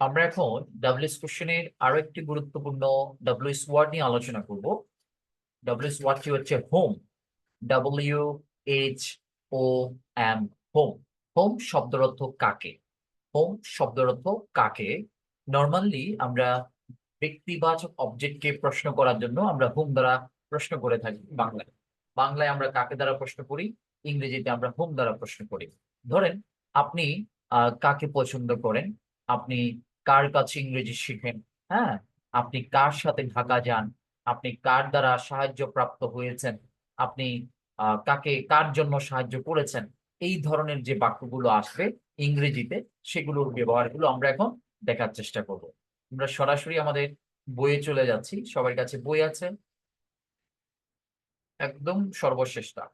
আমরা এখন ডাব্লিউএস কোশ্চেনের আরও একটি গুরুত্বপূর্ণ ডাব্লিউএস ওয়ার্ড নিয়ে আলোচনা করব। ডাব্লিউএস ওয়ার্ডটি হচ্ছে whom W H O M whom whom শব্দের অর্থ কাকে? হোম শব্দের অর্থ কাকে? নর্মালি আমরা ব্যক্তিবাচক অবজেক্টকে প্রশ্ন করার জন্য আমরা হোম দ্বারা প্রশ্ন করে থাকি বাংলায়। বাংলায় আমরা কাকে দ্বারা প্রশ্ন করি? ইংরেজিতে আমরা হোম দ্বারা প্রশ্ন করি। ধরেন আপনি কাকে পছন্দ করেন? আপনি কার কাছে ইংরেজি শিখেন? হ্যাঁ আপনি কার সাথে ঢাকা যান? আপনি কার দ্বারা সাহায্য প্রাপ্ত হয়েছেন? আপনি কাকে, কার জন্য সাহায্য করেছেন? এই ধরনের যে বাক্যগুলো আসবে ইংরেজিতে, সেগুলোর ব্যবহারগুলো আমরা এখন দেখার চেষ্টা করব। আমরা সরাসরি আমাদের বইয়ে চলে যাচ্ছি। সবার কাছে বই আছে? একদম সর্বশেষটা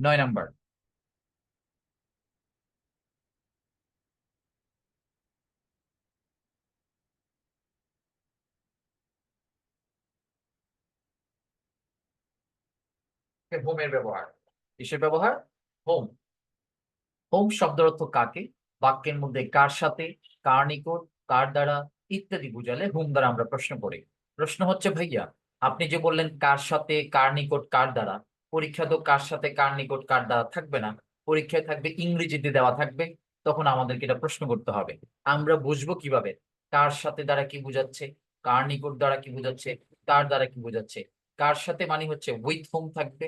নয় নাম্বার। হোমের ব্যবহার? কিসের ব্যবহার? হোম হোম শব্দের অর্থ কাকে? বাক্যের মধ্যে কার সাথে, কার নিকট, কার দ্বারা ইত্যাদি বুঝালে হোম দ্বারা আমরা প্রশ্ন করি। প্রশ্ন হচ্ছে, ভাইয়া, আপনি যে বললেন কার সাথে, কার নিকট, কার দ্বারা, পরীক্ষা তো কার সাথে, কার নিকট, কার দ্বারা থাকবে না। পরীক্ষায় থাকবে, ইংরেজিতে দেওয়া থাকবে, তখন আমাদেরকে এটা প্রশ্ন করতে হবে। আমরা বুঝব কীভাবে? কার সাথে দ্বারা কি বোঝাচ্ছে? কার নিকট দ্বারা কি বোঝাচ্ছে? কার দ্বারা কি বোঝাচ্ছে? কার সাথে মানে হচ্ছে উইথ হোম থাকবে?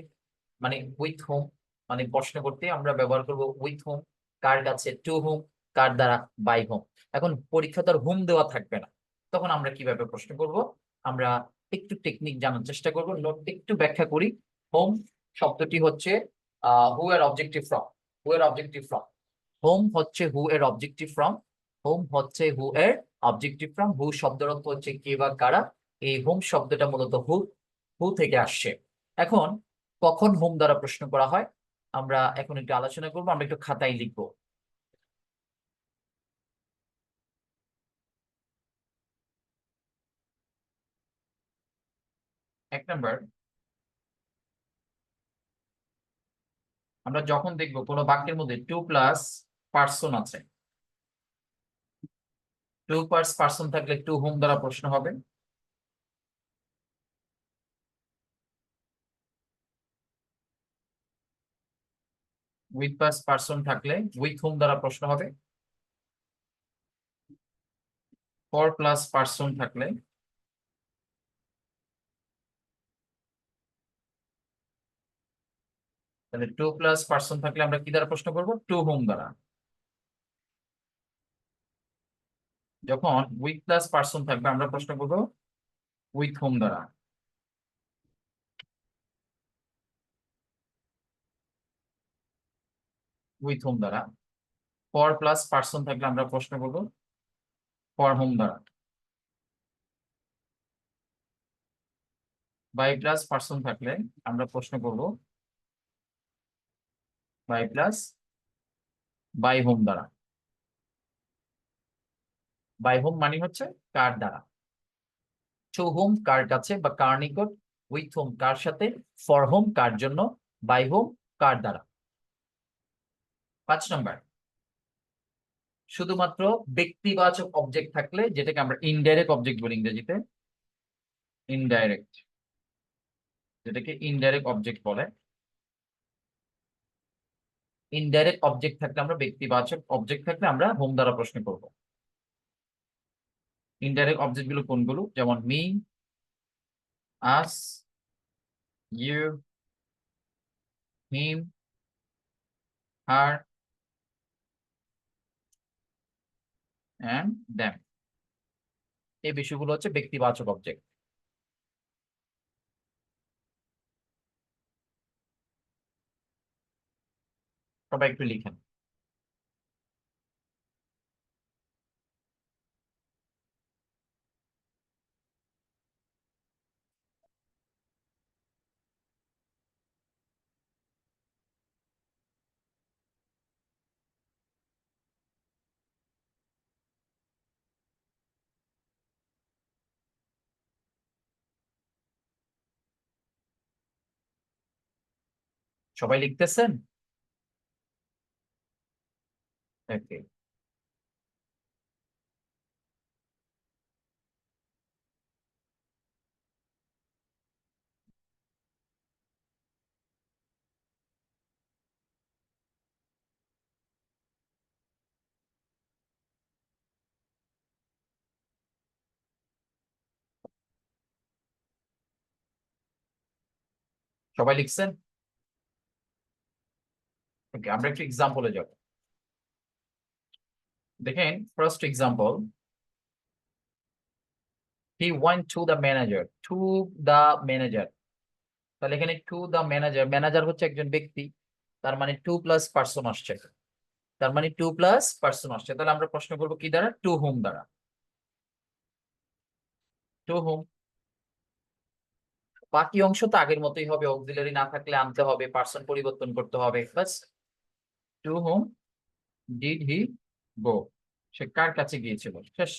মানে উইথ হোম মানে প্রশ্ন করতে আমরা ব্যবহার করব উইথ হোম কার কাছে? টু হোম কার দ্বারা? বাই হোম এখন পরীক্ষা তো আর হোম দেওয়া থাকবে না। তখন আমরা কীভাবে প্রশ্ন করব? আমরা একটু টেকনিক জানার চেষ্টা করব। একটু ব্যাখ্যা করি। হোম শব্দটি হচ্ছে হু এর অবজেক্টিভ ফ্রম হু এর অবজেক্টিভ ফ্রম হোম হচ্ছে হু এর অবজেক্টিভ ফ্রম হোম হচ্ছে হু এর অবজেক্টিভ ফ্রম হু শব্দের অর্থ হচ্ছে কে বা কারা? এই হোম শব্দটা মূলত হু হু থেকে আসছে? এখন কখন হোম দ্বারা প্রশ্ন করা হয়? আমরা এখন একটু আলোচনা করব, আমরা একটু খাতায় লিখব। এক নম্বর। আমরা যখন দেখব কোনো বাক্যের মধ্যে টু প্লাস পার্সন আছে। টু প্লাস পার্সন থাকলে টু হোম দ্বারা প্রশ্ন হবে? উইথ প্লাস পার্সন থাকলে উইথ হোম দ্বারা প্রশ্ন হবে? ফর প্লাস পার্সন থাকলে তাহলে টু প্লাস পার্সন থাকলে আমরা কি দ্বারা প্রশ্ন করব? টু হোম দ্বারা। যখন উইথ প্লাস পার্সন থাকবে আমরা প্রশ্ন করব উইথ হোম দ্বারা। উইথ হোম দ্বারা? ফর প্লাস পার্সন থাকলে আমরা প্রশ্ন করব ফর হোম দ্বারা? বাই প্লাস পার্সন থাকলে আমরা প্রশ্ন করব বাই প্লাস বাই হোম দ্বারা? বাই হোম মানে হচ্ছে কার দ্বারা? টু হোম কার কাছে বা কার নিকট? উইথ হোম কার সাথে? ফর হোম কার জন্য? বাই হোম কার দ্বারা? পাঁচ নম্বর। শুধুমাত্র ব্যক্তিবাচক অবজেক্ট থাকলে যেটাকে আমরা ইনডাইরেক্ট অবজেক্ট বলি ইংরেজিতে ইনডাইরেক্ট যেটাকে ইনডাইরেক্ট অবজেক্ট বলে। ইনডাইরেক্ট অবজেক্ট থাকলে আমরা ব্যক্তিবাচক অবজেক্ট থাকলে আমরা হোম দ্বারা প্রশ্ন করব? ইনডাইরেক্ট অবজেক্টগুলো কোনগুলো? যেমন me us you him her and them এই বিষয়গুলো হচ্ছে ব্যক্তিবাচক অবজেক্ট সবাই একটু লিখেন। সবাই লিখতেছেন ওকে সবাই লিখছেন ওকে আমরা একটু এক্সাম্পলে যাব। দেখেন first example he went to the manager to the manager তাহলে এখানে টু দ্য ম্যানেজার ম্যানেজার হচ্ছে একজন ব্যক্তি, তার মানে টু প্লাস পার্সন আসছে। তার মানে টু প্লাস পার্সন আসছে। তাহলে আমরা প্রশ্ন করব কি দ্বারা? টু হোম দ্বারা? টু হোম বাকি অংশ তো আগের মতোই হবে অক্সিলারি না থাকলে আনতে হবে পার্সন পরিবর্তন করতে হবে বাস to whom did he go সে কার কাছে গিয়েছিল? শেষ।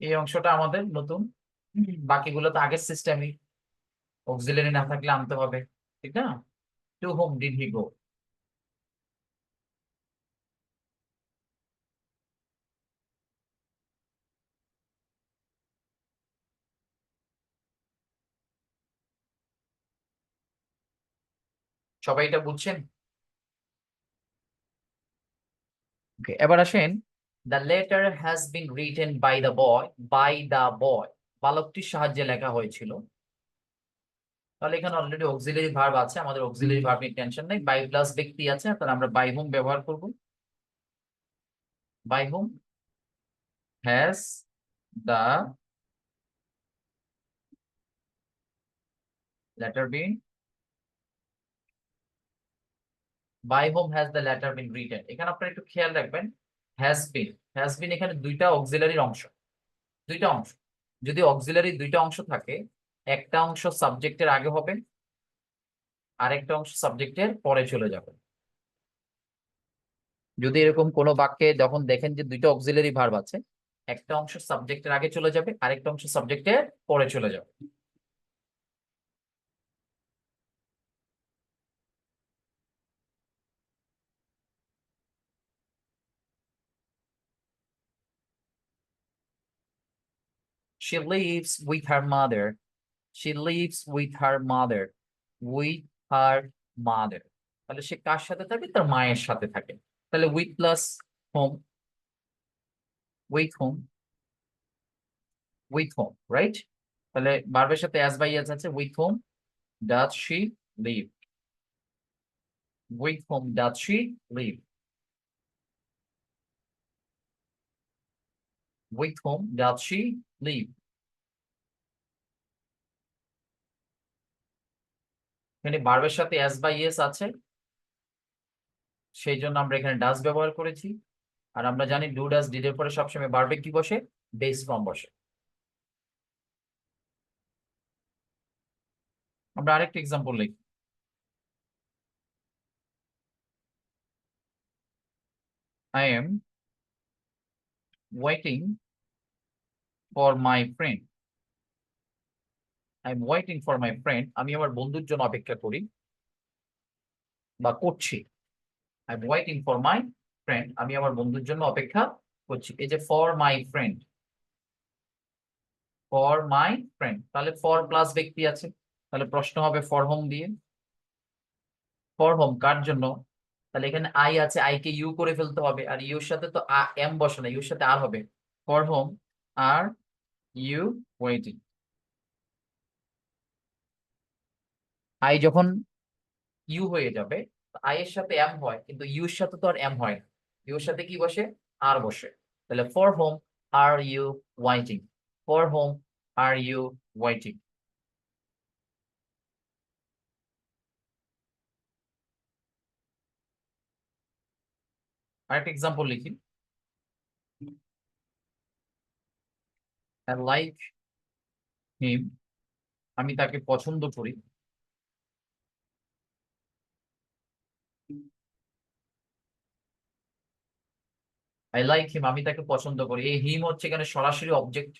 এই অংশটা আমাদের নতুন। বাকিগুলো তো আগের সিস্টেমই অক্সিলারি না থাকলে আনতে হবে, ঠিক না? To whom did he go সবাই এটা বুঝছেন? এবার আসেন। The letter has been written by the boy by the boy বালকটির সাহায্যে লেখা হয়েছিল। তাহলে এখানে অলরেডি অক্সিলারি ভার্ব আছে, আমাদের অক্সিলারি ভার্ব নিয়ে টেনশন নেই। বাই প্লাস ব্যক্তি আছে, তাহলে আমরা বাই হোম ব্যবহার করব? By whom has the letter been by whom has the letter been written এখানে আপনারা একটু খেয়াল রাখবেন হ্যাজ বিন হ্যাজ বিন এখানে দুইটা অক্সিলারির অংশ, দুইটা অংশ। যদি অক্সিলারি দুইটা অংশ থাকে, একটা অংশ সাবজেক্টের আগে হবে, আরেকটা অংশ সাবজেক্টের পরে চলে যাবে। যদি এরকম কোনো বাক্যে যখন দেখেন যে দুইটা অক্সিলারি ভার্ব আছে, একটা অংশ সাবজেক্টের আগে চলে যাবে, আরেকটা অংশ সাবজেক্টের পরে চলে যাবে। She lives with her mother. She lives with her mother. With her mother. তাহলে সে কার সাথে থাকে তার মায়ের সাথে থাকে তাহলে with plus whom with whom with whom right তাহলে বার্বের সাথে অ্যাজ বাই অ্যাজ আছে with whom does she live with whom does she live with whom does she live? এখানে বার্বের সাথে এস বাই এস আছে। সেই জন্য আমরা এখানে ডাস ব্যবহার করেছি। আর আমরা জানি ডু ডাস ডিডের পরে সবসময় বার্বে কি বসে? বেস ফর্ম বসে। আমরা আরেকটা এক্সাম্পল লিখি। I am waiting for my friend. I'm waiting for my friend আমি আমার বন্ধুর জন্য অপেক্ষা করি বা করছি। I'm waiting for my friend আমি আমার বন্ধুর জন্য অপেক্ষা করছি। এই যে for my friend for my friend তাহলে ফর প্লাস ব্যক্তি আছে। তাহলে প্রশ্ন হবে ফর হোম দিয়ে। ফর হোম কার জন্য? তাহলে এখানে আই আছে। আই কে ইউ করে ফেলতে হবে। আর ইউর সাথে তো এম বসে না। ইউর সাথে আর হবে। For whom are you waiting I যখন ইউ হয়ে যাবে আই এর সাথে এম হয়, কিন্তু ইউর সাথে তো আর এম হয় না। ইউর সাথে কি বসে? আর বসে। তাহলে for home are you waiting for home are you waiting আরেকটা এক্সাম্পল লিখি। লাইক হিম আমি তাকে পছন্দ করি। আই লাইক হিম আমি তাকে পছন্দ করি। এই হিম হচ্ছে এখানে সরাসরি অবজেক্ট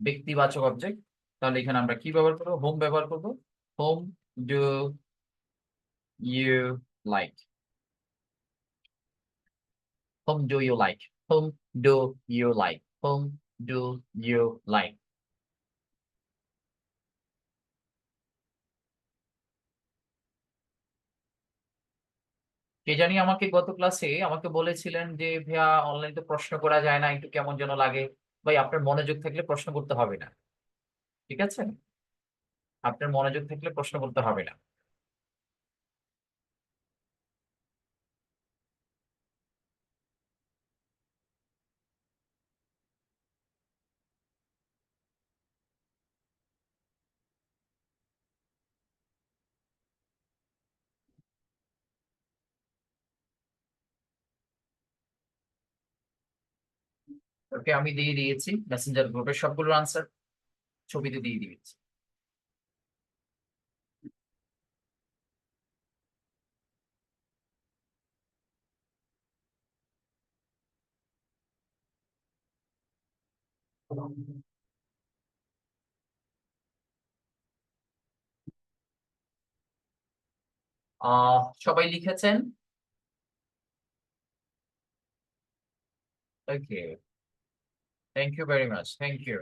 ব্যক্তিবাচক অবজেক্ট তাহলে এখানে আমরা কি ব্যবহার করব? হোম ব্যবহার করব। Whom do you like? Whom do you like? Whom do you like? Whom do you like? কে জানি আমাকে গত ক্লাসে আমাকে বলেছিলেন যে, ভাইয়া অনলাইনে তো প্রশ্ন করা যায় না, একটু কেমন যেন লাগে। ভাই, আপনার মনোযোগ থাকলে প্রশ্ন করতে হবে না। ঠিক আছে? আপনার মনোযোগ থাকলে প্রশ্ন করতে হবে না। ওকে আমি দিয়ে দিয়েছি। মেসেঞ্জার গ্রুপের সবগুলো আনসার ছবিতে দিয়ে দিয়েছি। সবাই লিখেছেন? Okay. Thank you very much thank you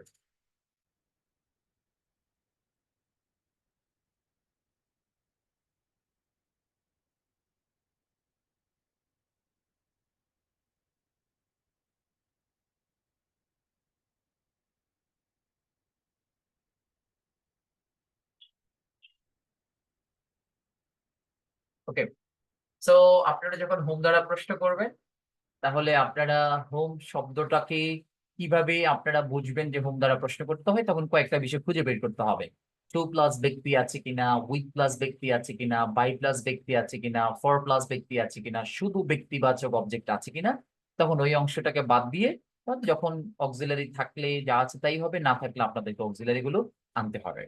okay so আপনারা যখন হোম দ্বারা প্রশ্ন করবেন, তাহলে আপনারা হোম শব্দটাকে কীভাবে আপনারা বুঝবেন যে হোম দ্বারা প্রশ্ন করতে হয়, তখন কয়েকটা বিষয় খুঁজে বের করতে হবে। টু প্লাস ব্যক্তি আছে কিনা উইথ প্লাস ব্যক্তি আছে কিনা বাই প্লাস ব্যক্তি আছে কিনা ফর প্লাস ব্যক্তি আছে কিনা, শুধু ব্যক্তিবাচক অবজেক্ট আছে কিনা, তখন ওই অংশটাকে বাদ দিয়ে যখন অক্সিলারি থাকলে যা আছে তাই হবে, না থাকলে আপনাদেরকে অক্সিলারি গুলো আনতে হবে।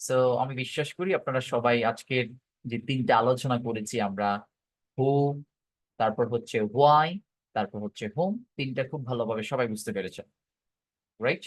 সো আমি বিশ্বাস করি আপনারা সবাই আজকের যে তিনটা আলোচনা করেছি আমরা হু তারপর হচ্ছে হোয়াই তারপর হচ্ছে হোম তিনটা খুব ভালোভাবে সবাই বুঝতে পেরেছে। রাইট